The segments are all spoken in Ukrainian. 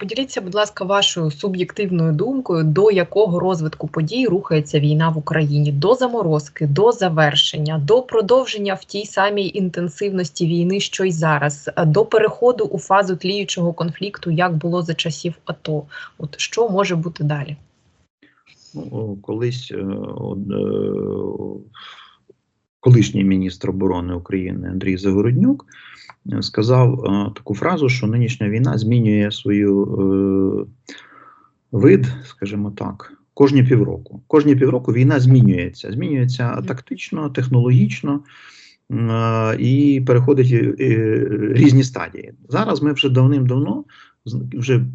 Поділіться, будь ласка, вашою суб'єктивною думкою, до якого розвитку подій рухається війна в Україні? До заморозки, до завершення, до продовження в тій самій інтенсивності війни, що й зараз, до переходу у фазу тліючого конфлікту, як було за часів АТО? От що може бути далі? Ну, колись е, е, колишній міністр оборони України Андрій Загороднюк е, сказав таку фразу, що нинішня війна змінює свою вид, скажімо так, кожні півроку. Кожні півроку війна змінюється. Змінюється тактично, технологічно. І переходить різні стадії. Зараз ми вже давним-давно, вже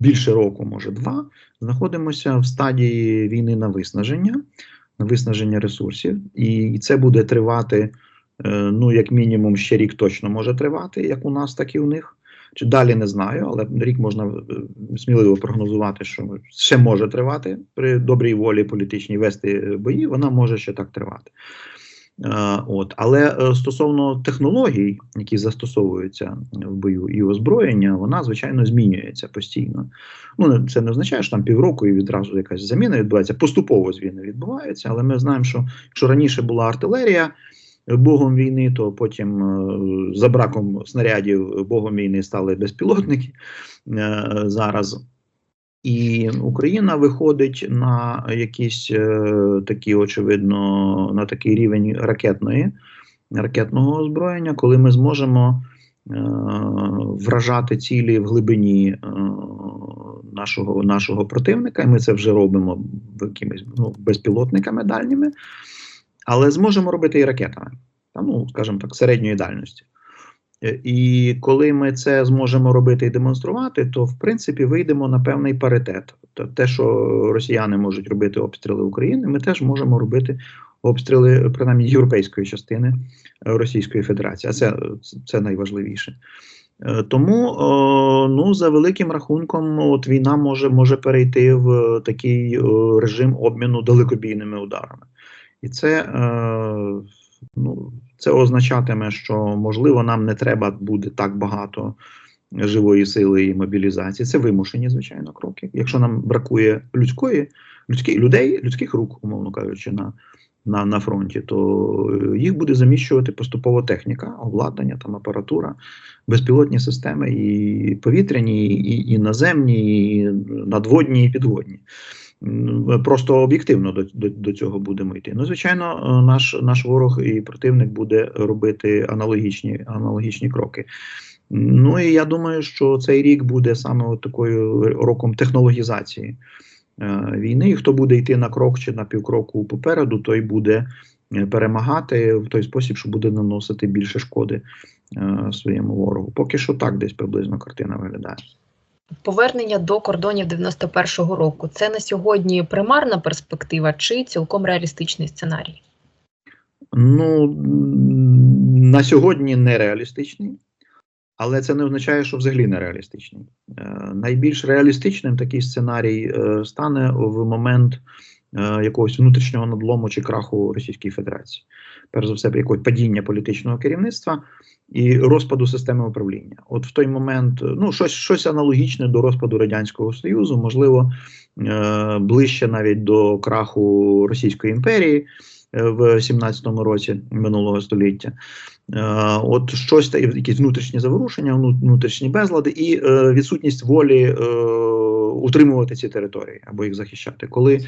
більше року, може два, знаходимося в стадії війни на виснаження, на виснаження ресурсів, і це буде тривати, е, ну, як мінімум, ще рік точно може тривати, як у нас, так і у них. Чи далі не знаю, але рік можна е, сміливо прогнозувати, що ще може тривати при добрій волі політичній вести бої, вона може ще так тривати. Е, от, Але е, стосовно технологій, які застосовуються в бою і озброєння, вона звичайно змінюється постійно. Ну це не означає, що там півроку і відразу якась заміна відбувається. Поступово зміни відбуваються, але ми знаємо, що якщо раніше була артилерія богом війни, то потім е, за браком снарядів богом війни стали безпілотники зараз. І Україна виходить на якісь е, такі, очевидно, на такий рівень ракетної ракетного озброєння, коли ми зможемо е, вражати цілі в глибині е, нашого нашого противника. І ми це вже робимо якимись ну, безпілотниками дальніми, але зможемо робити і ракетами, ну, скажімо так, середньої дальності. Е, і коли ми це зможемо робити і демонструвати, то в принципі вийдемо на певний паритет. Те, що росіяни можуть робити обстріли України, ми теж можемо робити обстріли принаймні європейської частини Російської Федерації. А це це найважливіше. Е, тому ну за великим рахунком, от війна може може перейти в такий режим обміну далекобійними ударами, і це е, ну це означатиме, що можливо нам не треба буде так багато живої сили і мобілізації. Це вимушені, звичайно, кроки. Якщо нам бракує людської, людських людей, людських рук, умовно кажучи, на на, на фронті, то їх буде заміщувати поступово техніка, обладнання, там апаратура, безпілотні системи, і повітряні, і, і наземні, і надводні, і підводні просто об'єктивно до, до до, цього будемо йти. Ну, звичайно, е, наш наш ворог і противник буде робити аналогічні аналогічні кроки. Ну і я думаю, що цей рік буде саме от такою роком технологізації е, війни. І хто буде йти на крок чи на півкроку попереду, той буде е, перемагати в той спосіб, що буде наносити більше шкоди е, своєму ворогу. Поки що так, десь приблизно картина виглядає. Повернення до кордонів 91-го року це на сьогодні примарна перспектива чи цілком реалістичний сценарій? Ну на сьогодні нереалістичний, але це не означає, що взагалі нереалістичний. Е, найбільш реалістичним такий сценарій е, стане в момент якогось внутрішнього надлому чи краху Російської Федерації. Перш за все, якогось падіння політичного керівництва і розпаду системи управління. От в той момент ну щось щось аналогічне до розпаду радянського союзу, можливо, е, ближче навіть до краху Російської імперії е, в 17-му році минулого століття. Е, от щось якісь внутрішні заворушення, внутрішні безлади і е, відсутність волі е, утримувати ці території або їх захищати, коли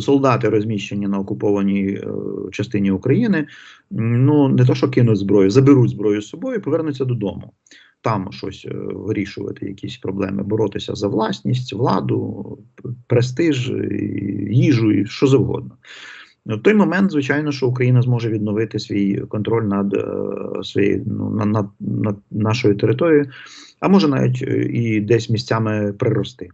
солдати розміщені на окупованій е, частині України, ну не то, що кинуть зброю, заберуть зброю з собою, і повернуться додому. Там щось е, вирішувати, якісь проблеми, боротися за власність, владу, престиж, їжу і що завгодно. В той момент, звичайно, що Україна зможе відновити свій контроль над е, своєю ну, над, над нашою територією, а може навіть і десь місцями прирости.